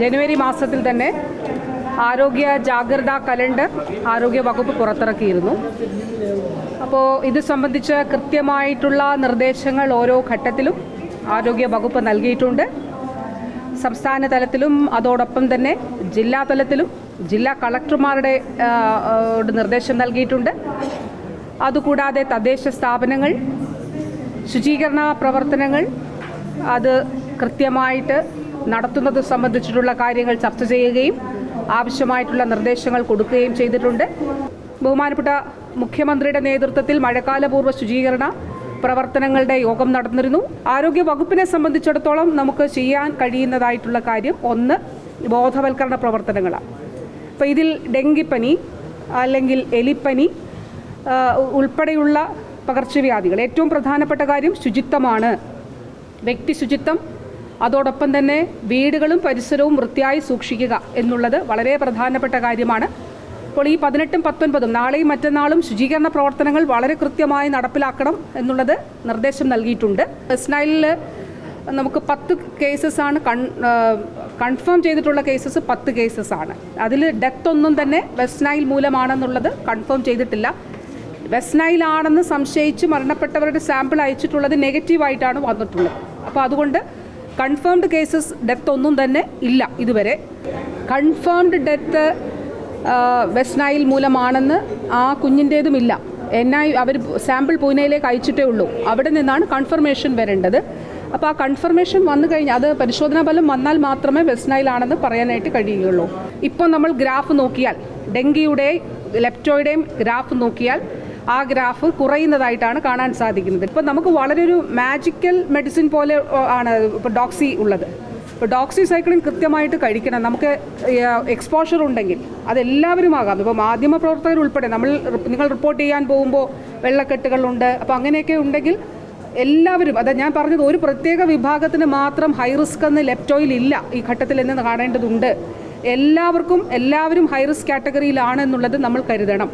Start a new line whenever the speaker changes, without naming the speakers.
ജനുവരി മാസത്തിൽ തന്നെ ആരോഗ്യ ജാഗ്രതാ കലണ്ടർ ആരോഗ്യ വകുപ്പ് പുറത്തിറക്കിയിരുന്നു. അപ്പോൾ ഇത് സംബന്ധിച്ച് കൃത്യമായിട്ടുള്ള നിർദ്ദേശങ്ങൾ ഓരോ ഘട്ടത്തിലും ആരോഗ്യ വകുപ്പ് നൽകിയിട്ടുണ്ട്. സംസ്ഥാന തലത്തിലും അതോടൊപ്പം തന്നെ ജില്ലാ തലത്തിലും ജില്ലാ കളക്ടർമാരുടെ നിർദ്ദേശം നൽകിയിട്ടുണ്ട്. അതുകൂടാതെ തദ്ദേശ സ്ഥാപനങ്ങൾ ശുചീകരണ പ്രവർത്തനങ്ങൾ അത് കൃത്യമായിട്ട് നടത്തുന്നത് സംബന്ധിച്ചിട്ടുള്ള കാര്യങ്ങൾ ചർച്ച ചെയ്യുകയും ആവശ്യമായിട്ടുള്ള നിർദ്ദേശങ്ങൾ കൊടുക്കുകയും ചെയ്തിട്ടുണ്ട്. ബഹുമാനപ്പെട്ട മുഖ്യമന്ത്രിയുടെ നേതൃത്വത്തിൽ മഴക്കാലപൂർവ ശുചീകരണ പ്രവർത്തനങ്ങളുടെ യോഗം നടന്നിരുന്നു. ആരോഗ്യ വകുപ്പിനെ സംബന്ധിച്ചിടത്തോളം നമുക്ക് ചെയ്യാൻ കഴിയുന്നതായിട്ടുള്ള കാര്യം ഒന്ന് ബോധവൽക്കരണ പ്രവർത്തനങ്ങളാണ്. അപ്പോൾ ഇതിൽ ഡെങ്കിപ്പനി അല്ലെങ്കിൽ എലിപ്പനി ഉൾപ്പെടെയുള്ള പകർച്ചവ്യാധികൾ. ഏറ്റവും പ്രധാനപ്പെട്ട കാര്യം ശുചിത്വമാണ്. വ്യക്തി ശുചിത്വം അതോടൊപ്പം തന്നെ വീടുകളും പരിസരവും വൃത്തിയായി സൂക്ഷിക്കുക എന്നുള്ളത് വളരെ പ്രധാനപ്പെട്ട കാര്യമാണ്. അപ്പോൾ ഈ പതിനെട്ടും പത്തൊൻപതും നാളെയും മറ്റന്നാളും ശുചീകരണ പ്രവർത്തനങ്ങൾ വളരെ കൃത്യമായി നടപ്പിലാക്കണം എന്നുള്ളത് നിർദ്ദേശം നൽകിയിട്ടുണ്ട്. വെസ്റ്റ് നമുക്ക് പത്ത് കേസസ് ആണ് കൺ കൺഫേം ചെയ്തിട്ടുള്ള കേസസ് പത്ത് കേസസ് ആണ്. അതിൽ ഡെത്ത് ഒന്നും തന്നെ വെസ്റ്റ് നൈൽ മൂലമാണെന്നുള്ളത് കൺഫേം ചെയ്തിട്ടില്ല. വെസ്റ്റ് നൈലാണെന്ന് സംശയിച്ച് മരണപ്പെട്ടവരുടെ സാമ്പിൾ അയച്ചിട്ടുള്ളത് നെഗറ്റീവായിട്ടാണ് വന്നിട്ടുള്ളത്. അപ്പോൾ അതുകൊണ്ട് കൺഫേംഡ് കേസസ് ഡെത്ത് ഒന്നും തന്നെ ഇല്ല ഇതുവരെ. കൺഫേംഡ് ഡെത്ത് വെസ്റ്റ് നൈൽ മൂലമാണെന്ന് ആ കുഞ്ഞിന്റേതുമില്ല എൻ ഐ അവർ സാമ്പിൾ പൂനെയിലേക്ക് അയച്ചിട്ടേ ഉള്ളൂ. അവിടെ നിന്നാണ് കൺഫർമേഷൻ വരേണ്ടത്. അപ്പോൾ ആ കൺഫർമേഷൻ വന്നു കഴിഞ്ഞാൽ അത് പരിശോധനാ ഫലം വന്നാൽ മാത്രമേ വെസ്റ്റ് നൈലാണെന്ന് പറയാനായിട്ട് കഴിയുകയുള്ളൂ. ഇപ്പോൾ നമ്മൾ ഗ്രാഫ് നോക്കിയാൽ ഡെങ്കിയുടെ ലെപ്റ്റോയുടെയും ഗ്രാഫ് നോക്കിയാൽ ആ ഗ്രാഫ് കുറയുന്നതായിട്ടാണ് കാണാൻ സാധിക്കുന്നത്. ഇപ്പം നമുക്ക് വളരെ ഒരു മാജിക്കൽ മെഡിസിൻ പോലെ ആണ് ഇപ്പോൾ ഡോക്സി ഉള്ളത്. ഇപ്പോൾ ഡോക്സി സൈക്ലിൻ കൃത്യമായിട്ട് കഴിക്കണം. നമുക്ക് എക്സ്പോഷർ ഉണ്ടെങ്കിൽ അതെല്ലാവരും ആകാം. ഇപ്പോൾ മാധ്യമ പ്രവർത്തകർ ഉൾപ്പെടെ നമ്മൾ നിങ്ങൾ റിപ്പോർട്ട് ചെയ്യാൻ പോകുമ്പോൾ വെള്ളക്കെട്ടുകളുണ്ട്. അപ്പോൾ അങ്ങനെയൊക്കെ ഉണ്ടെങ്കിൽ എല്ലാവരും അതാ ഞാൻ പറഞ്ഞത് ഒരു പ്രത്യേക വിഭാഗത്തിന് മാത്രം ഹൈ റിസ്ക് എന്ന് ലെപ്റ്റോയിൽ ഇല്ല ഈ ഘട്ടത്തിൽ എന്ന് കാണേണ്ടതുണ്ട്. എല്ലാവർക്കും എല്ലാവരും ഹൈ റിസ്ക് കാറ്റഗറിയിലാണ് എന്നുള്ളത് നമ്മൾ കരുതണം.